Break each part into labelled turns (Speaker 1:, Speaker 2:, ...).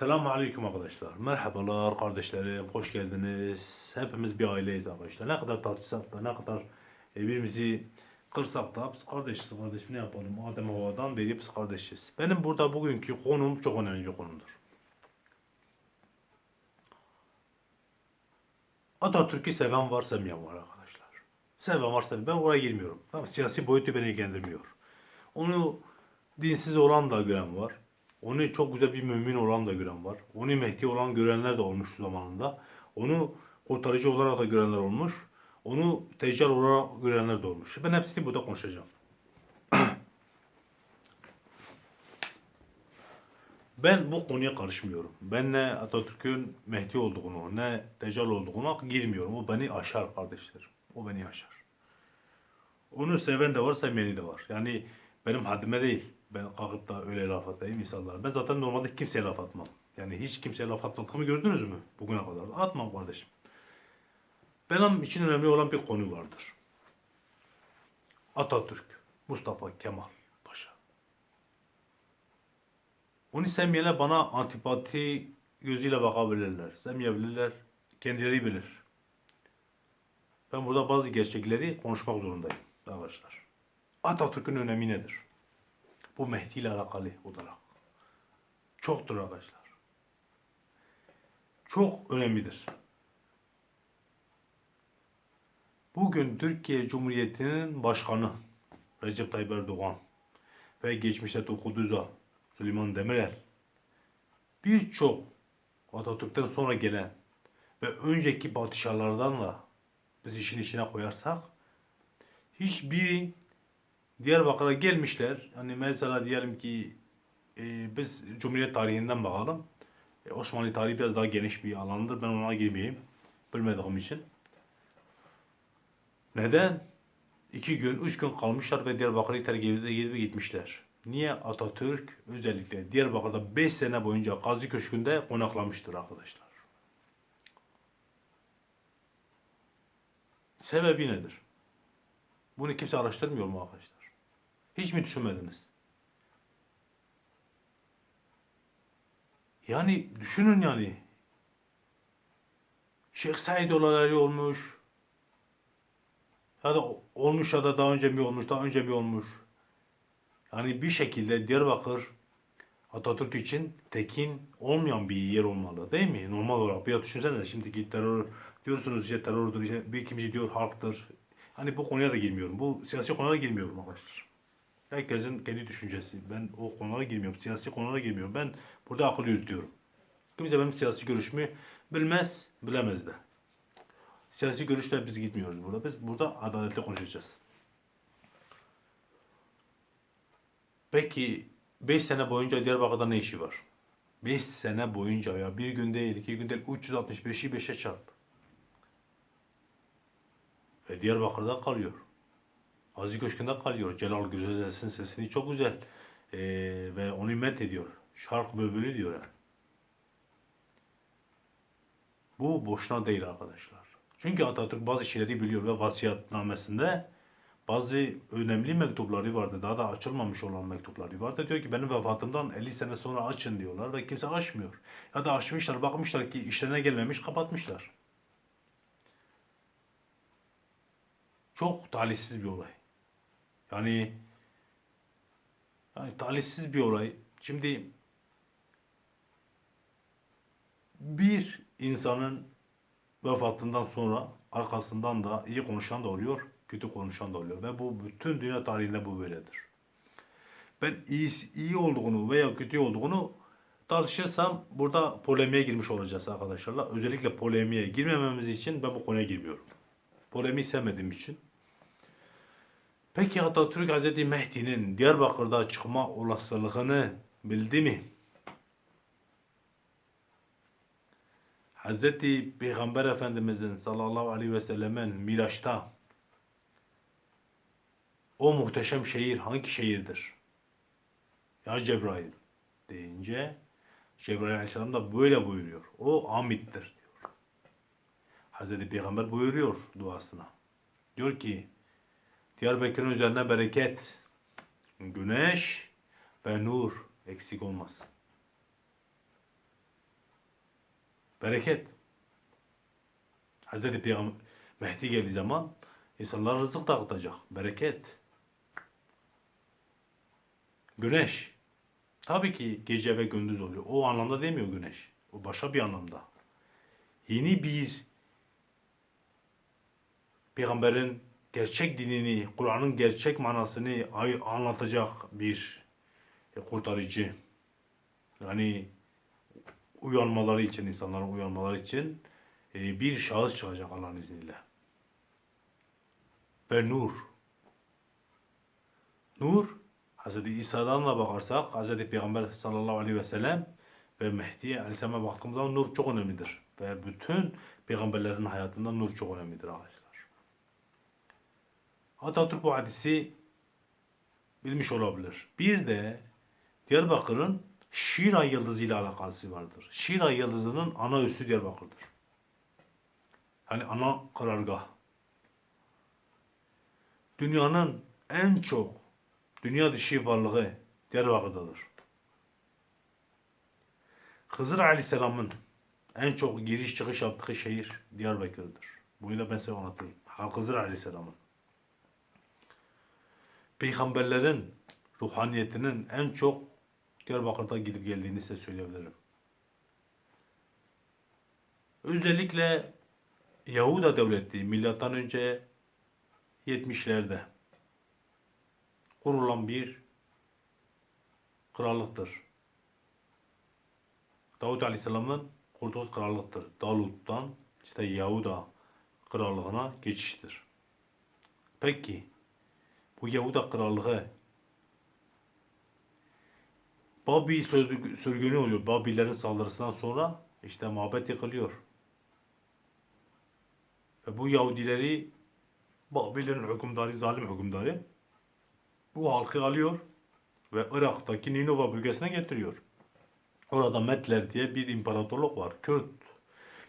Speaker 1: Selamun Aleyküm arkadaşlar. Merhabalar kardeşlerim. Hoş geldiniz. Hepimiz bir aileyiz arkadaşlar. Ne kadar tartışsak da ne kadar birbirimizi kırsak da biz kardeşiz kardeşim ne yapalım. Adem havadan beri biz kardeşiz. Benim burada bugünkü konum çok önemli bir konumdur. Atatürk'ü seven var sevmeyen var arkadaşlar. Seven var. Ben oraya girmiyorum. Tamam, siyasi boyutu beni ilgilendirmiyor. Onu dinsiz olan da gören var. Onu çok güzel bir mümin olan da gören var. Onu Mehdi olan görenler de olmuş zamanında. Onu kurtarıcı olarak da görenler olmuş. Onu teccal olarak görenler de olmuş. Ben hepsini burada konuşacağım. Ben bu konuya karışmıyorum. Ben ne Atatürk'ün Mehdi olduğunu, ne Deccal olduğuna girmiyorum. O beni aşar kardeşlerim. O beni aşar. Onu seven de var, sevmeyeni de var. Yani benim haddime değil. Ben kalkıp da öyle laf atayım insanlara. Ben zaten normalde kimseye laf atmam. Yani hiç kimseye laf atmadığımı gördünüz mü bugüne kadar? Atmam kardeşim. Benim için önemli olan bir konu vardır. Atatürk, Mustafa Kemal Paşa. Onu sevmeyenler bana antipati gözüyle bakabilirler. Sevmeyebilirler. Kendileri bilir. Ben burada bazı gerçekleri konuşmak zorundayım arkadaşlar. Atatürk'ün önemi nedir? Bu Mehdi ile alakalı olarak. Çoktur arkadaşlar. Çok önemlidir. Bugün Türkiye Cumhuriyeti'nin başkanı Recep Tayyip Erdoğan ve geçmişte Turgut Özal, Süleyman Demirel birçok Atatürk'ten sonra gelen ve önceki padişahlardan da biz işin içine koyarsak hiçbiri Diyarbakır'a gelmişler. Hani mesela diyelim ki e, biz Cumhuriyet tarihinden bakalım. E, Osmanlı tarihi biraz daha geniş bir alandır. Ben ona girmeyeyim. Bilmediğim için. Neden? İki gün, üç gün kalmışlar ve Diyarbakır'ı terk edip gitmişler. Niye Atatürk özellikle Diyarbakır'da 5 sene boyunca Gazi Köşkü'nde konaklamıştır arkadaşlar? Sebebi nedir? Bunu kimse araştırmıyor mu arkadaşlar? Hiç mi düşünmediniz? Yani düşünün yani. Şeyh Said olayları olmuş. Ya da olmuş ya da daha önce mi olmuş, daha önce mi olmuş. Yani bir şekilde Diyarbakır Atatürk için tekin olmayan bir yer olmalı değil mi? Normal olarak bir düşünsene şimdiki terör diyorsunuz işte terördür, işte bir kimisi diyor halktır. Hani bu konuya da girmiyorum. Bu siyasi konulara girmiyorum arkadaşlar. Herkesin kendi düşüncesi. Ben o konulara girmiyorum. Siyasi konulara girmiyorum. Ben burada akıl yürütüyorum. Kimse benim siyasi görüşümü bilmez, bilemez de. Siyasi görüşler biz gitmiyoruz burada. Biz burada adaletli konuşacağız. Peki 5 sene boyunca Diyarbakır'da ne işi var? 5 sene boyunca ya bir gün değil, iki gün değil, 365'i 5'e çarp. Ve Diyarbakır'da kalıyor. Aziz Köşkü'nde kalıyor. Celal Güzelsel'in sesini çok güzel. Ee, ve onu met ediyor. Şark böbürü diyor yani. Bu boşuna değil arkadaşlar. Çünkü Atatürk bazı şeyleri biliyor ve vasiyetnamesinde bazı önemli mektupları vardı. Daha da açılmamış olan mektupları vardı. Diyor ki benim vefatımdan 50 sene sonra açın diyorlar ve kimse açmıyor. Ya da açmışlar, bakmışlar ki işlerine gelmemiş, kapatmışlar. Çok talihsiz bir olay. Yani yani talihsiz bir olay. Şimdi bir insanın vefatından sonra arkasından da iyi konuşan da oluyor, kötü konuşan da oluyor ve bu bütün dünya tarihinde bu böyledir. Ben iyi, iyi olduğunu veya kötü olduğunu tartışırsam burada polemiğe girmiş olacağız arkadaşlarla. Özellikle polemiğe girmememiz için ben bu konuya girmiyorum. Polemiği sevmediğim için. Peki Atatürk Hz. Mehdi'nin Diyarbakır'da çıkma olasılığını bildi mi? Hz. Peygamber Efendimizin sallallahu aleyhi ve sellemin Miraç'ta o muhteşem şehir hangi şehirdir? Ya Cebrail deyince Cebrail aleyhisselam da böyle buyuruyor. O Amit'tir diyor. Hz. Peygamber buyuruyor duasına. Diyor ki Diyarbakır'ın üzerine bereket, güneş ve nur eksik olmaz. Bereket. Hazreti Peygamber Mehdi geldiği zaman insanlar rızık dağıtacak. Bereket. Güneş. Tabii ki gece ve gündüz oluyor. O anlamda demiyor güneş. O başka bir anlamda. Yeni bir peygamberin gerçek dinini, Kur'an'ın gerçek manasını anlatacak bir e, kurtarıcı. Yani uyanmaları için, insanların uyanmaları için e, bir şahıs çıkacak Allah'ın izniyle. Ve nur. Nur, Hz. İsa'dan da bakarsak, Hz. Peygamber sallallahu aleyhi ve sellem ve Mehdi aleyhisselam'a baktığımız zaman nur çok önemlidir. Ve bütün peygamberlerin hayatında nur çok önemlidir arkadaşlar. Atatürk bu hadisi bilmiş olabilir. Bir de Diyarbakır'ın Şira Yıldızı ile alakası vardır. Şira Yıldızı'nın ana üssü Diyarbakır'dır. Yani ana karargah. Dünyanın en çok dünya dışı varlığı Diyarbakır'dadır. Hızır Aleyhisselam'ın en çok giriş çıkış yaptığı şehir Diyarbakır'dır. Bunu da ben size anlatayım. Hızır Aleyhisselam'ın. Peygamberlerin ruhaniyetinin en çok Diyarbakır'da gidip geldiğini size söyleyebilirim. Özellikle Yahuda devleti milattan önce 70'lerde kurulan bir krallıktır. Davut Aleyhisselam'ın kurduğu krallıktır. Davut'tan işte Yahuda krallığına geçiştir. Peki bu Yahuda krallığı Babil sürgü- sürgünü oluyor. Babillerin saldırısından sonra işte mabet yıkılıyor. Ve bu Yahudileri Babil'in hükümdarı, zalim hükümdarı bu halkı alıyor ve Irak'taki Ninova bölgesine getiriyor. Orada Metler diye bir imparatorluk var. Kürt.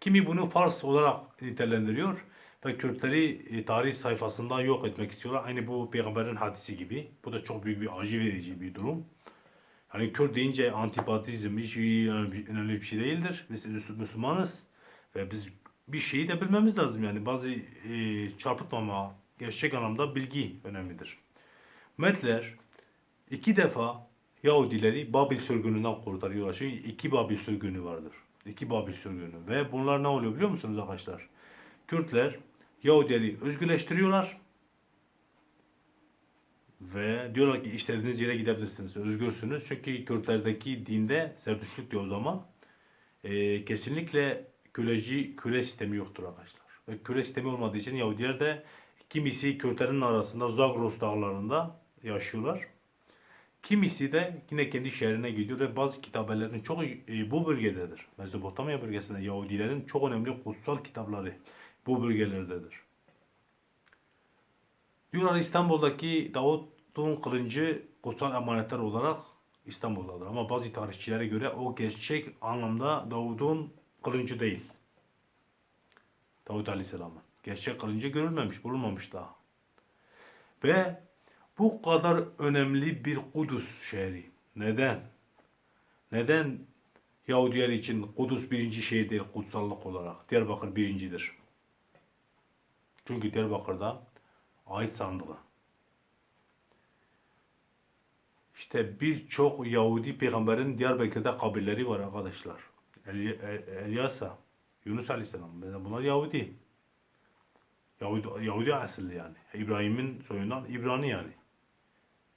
Speaker 1: Kimi bunu Fars olarak nitelendiriyor ve Kürtleri e, tarih sayfasından yok etmek istiyorlar. Aynı bu peygamberin hadisi gibi. Bu da çok büyük bir acı verici bir durum. Hani Kürt deyince antipatizm hiç önemli bir şey değildir. Biz Müsl- Müslümanız ve biz bir şeyi de bilmemiz lazım yani. Bazı e, çarpıtmama, gerçek anlamda bilgi önemlidir. Metler iki defa Yahudileri Babil sürgününden kurtarıyorlar. Çünkü iki Babil sürgünü vardır. İki Babil sürgünü. Ve bunlar ne oluyor biliyor musunuz arkadaşlar? Kürtler Yahudileri özgürleştiriyorlar. Ve diyorlar ki istediğiniz yere gidebilirsiniz. Özgürsünüz. Çünkü Kürtlerdeki dinde Zerdüştlük diyor o zaman. e, kesinlikle köleci, köle sistemi yoktur arkadaşlar. Ve köle sistemi olmadığı için Yahudiler de kimisi Kürtlerin arasında Zagros dağlarında yaşıyorlar. Kimisi de yine kendi şehrine gidiyor ve bazı kitabelerin çok e, bu bölgededir. Mezopotamya bölgesinde Yahudilerin çok önemli kutsal kitapları bu bölgelerdedir. Diyorlar İstanbul'daki Davut'un kılıncı kutsal emanetler olarak İstanbul'dadır. Ama bazı tarihçilere göre o gerçek anlamda Davut'un kılıncı değil. Davut Aleyhisselam'ın. Gerçek kılıncı görülmemiş, bulunmamış daha. Ve bu kadar önemli bir Kudüs şehri. Neden? Neden Yahudiler için Kudüs birinci şehir değil kutsallık olarak? Diyarbakır birincidir. Çünkü Diyarbakır'da ait sandığı. İşte birçok Yahudi peygamberin Diyarbakır'da kabirleri var arkadaşlar. El El- Elyasa, Yunus Aleyhisselam. Bunlar Yahudi. Yahudi, Yahudi asilli yani. İbrahim'in soyundan İbrani yani.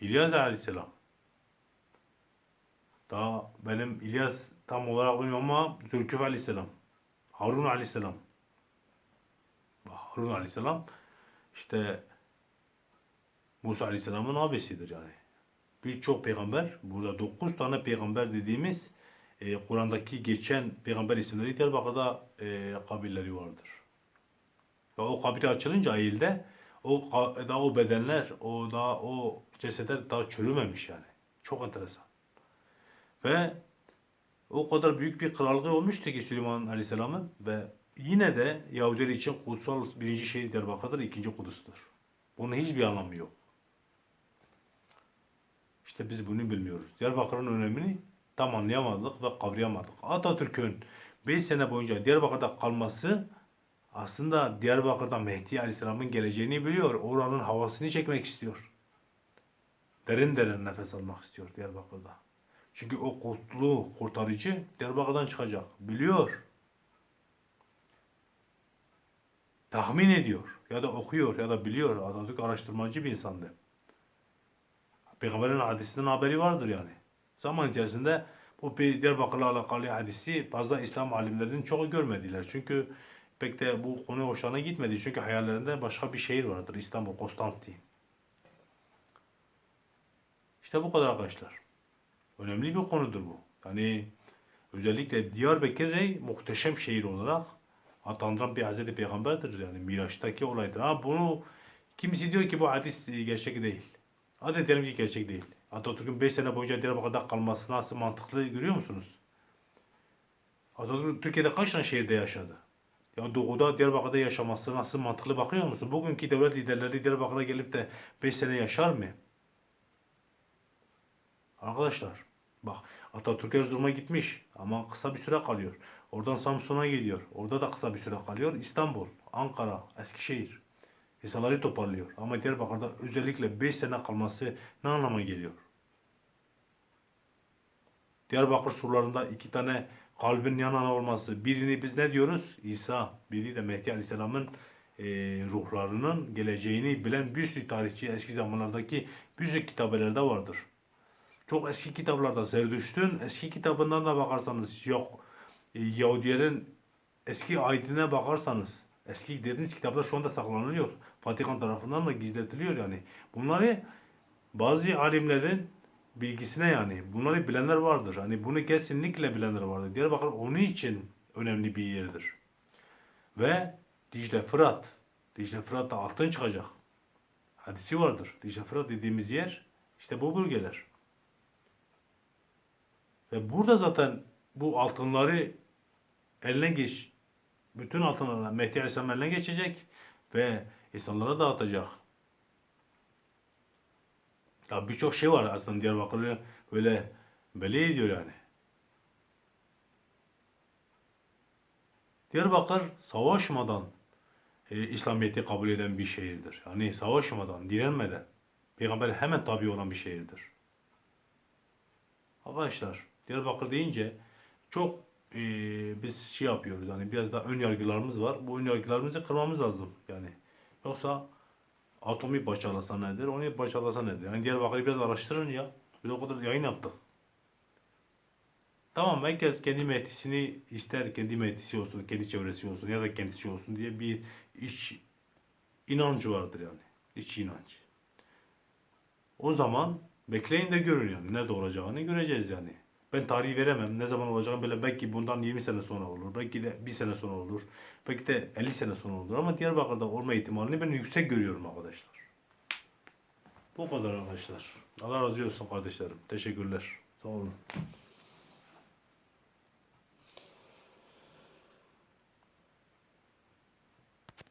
Speaker 1: İlyas Aleyhisselam. Daha benim İlyas tam olarak bilmiyorum ama Zülküf Aleyhisselam. Harun Aleyhisselam. Harun Aleyhisselam işte Musa Aleyhisselam'ın abisidir yani. Birçok peygamber, burada 9 tane peygamber dediğimiz e, Kur'an'daki geçen peygamber isimleri Diyarbakır'da e, kabirleri vardır. Ve o kabri açılınca ayilde o daha o bedenler, o daha o cesetler daha çürümemiş yani. Çok enteresan. Ve o kadar büyük bir krallığı olmuştu ki Süleyman Aleyhisselam'ın ve yine de Yahudiler için kutsal birinci şehir Diyarbakır'dır, ikinci Kudüs'tür. Bunun hiçbir anlamı yok. İşte biz bunu bilmiyoruz. Diyarbakır'ın önemini tam anlayamadık ve kavrayamadık. Atatürk'ün 5 sene boyunca Diyarbakır'da kalması aslında Diyarbakır'da Mehdi Aleyhisselam'ın geleceğini biliyor. Oranın havasını çekmek istiyor. Derin derin nefes almak istiyor Diyarbakır'da. Çünkü o kutlu kurtarıcı Diyarbakır'dan çıkacak. Biliyor. Tahmin ediyor. Ya da okuyor ya da biliyor. Atatürk araştırmacı bir insandı. Peygamberin hadisinden haberi vardır yani. Zaman içerisinde bu Diyarbakır'la alakalı hadisi fazla İslam alimlerinin çoğu görmediler. Çünkü pek de bu konu hoşlarına gitmedi. Çünkü hayallerinde başka bir şehir vardır. İstanbul, Konstantin. İşte bu kadar arkadaşlar. Önemli bir konudur bu. Yani özellikle Diyarbakır'ı muhteşem şehir olarak adlandıran bir Hazreti Peygamberdir. Yani Miraç'taki olaydır. Ha bunu kimisi diyor ki bu hadis gerçek değil. Hadi diyelim ki gerçek değil. Atatürk'ün 5 sene boyunca Diyarbakır'da kalması nasıl mantıklı görüyor musunuz? Atatürk Türkiye'de kaç tane şehirde yaşadı? Ya doğuda Diyarbakır'da yaşaması nasıl mantıklı bakıyor musun? Bugünkü devlet liderleri Diyarbakır'a gelip de 5 sene yaşar mı? Arkadaşlar bak Atatürk Erzurum'a gitmiş ama kısa bir süre kalıyor. Oradan Samsun'a gidiyor. Orada da kısa bir süre kalıyor. İstanbul, Ankara, Eskişehir. İnsanları toparlıyor. Ama Diyarbakır'da özellikle 5 sene kalması ne anlama geliyor? Diyarbakır surlarında iki tane kalbin yan yana olması. Birini biz ne diyoruz? İsa. Biri de Mehdi Aleyhisselam'ın e, ruhlarının geleceğini bilen bir sürü tarihçi eski zamanlardaki bir sürü kitabelerde vardır. Çok eski kitaplarda Zerdüşt'ün eski kitabından da bakarsanız yok. E, Yahudilerin eski ayetine bakarsanız eski dediğiniz kitaplar şu anda saklanılıyor. Vatikan tarafından da gizletiliyor yani. Bunları bazı alimlerin bilgisine yani bunları bilenler vardır. Hani bunu kesinlikle bilenler vardır. Diyarbakır onun için önemli bir yerdir. Ve Dicle Fırat. Dicle Fırat da altın çıkacak. Hadisi vardır. Dicle Fırat dediğimiz yer işte bu bölgeler. Ve burada zaten bu altınları eline geç, bütün altınları Mehdi Aleyhisselam eline geçecek ve insanlara dağıtacak. Ya birçok şey var aslında Diyarbakır'ı böyle belli ediyor yani. Diyarbakır savaşmadan e, İslamiyet'i kabul eden bir şehirdir. Yani savaşmadan, direnmeden Peygamber hemen tabi olan bir şehirdir. Arkadaşlar Diyarbakır deyince çok e, biz şey yapıyoruz hani biraz da ön yargılarımız var. Bu ön yargılarımızı kırmamız lazım yani. Yoksa atomi parçalasa nedir, onu parçalasa nedir? Yani Diyarbakır'ı biraz araştırın ya. Biz o kadar yayın yaptık. Tamam herkes kendi mehtisini ister, kendi mehtisi olsun, kendi çevresi olsun ya da kendisi olsun diye bir iç inancı vardır yani. İç inanç. O zaman bekleyin de görün yani. Nerede olacağını göreceğiz yani. Ben tarihi veremem. Ne zaman olacağını böyle belki bundan 20 sene sonra olur. Belki de 1 sene sonra olur. Belki de 50 sene sonra olur. Ama Diyarbakır'da olma ihtimalini ben yüksek görüyorum arkadaşlar. Bu kadar arkadaşlar. Allah razı olsun kardeşlerim. Teşekkürler. Sağ olun.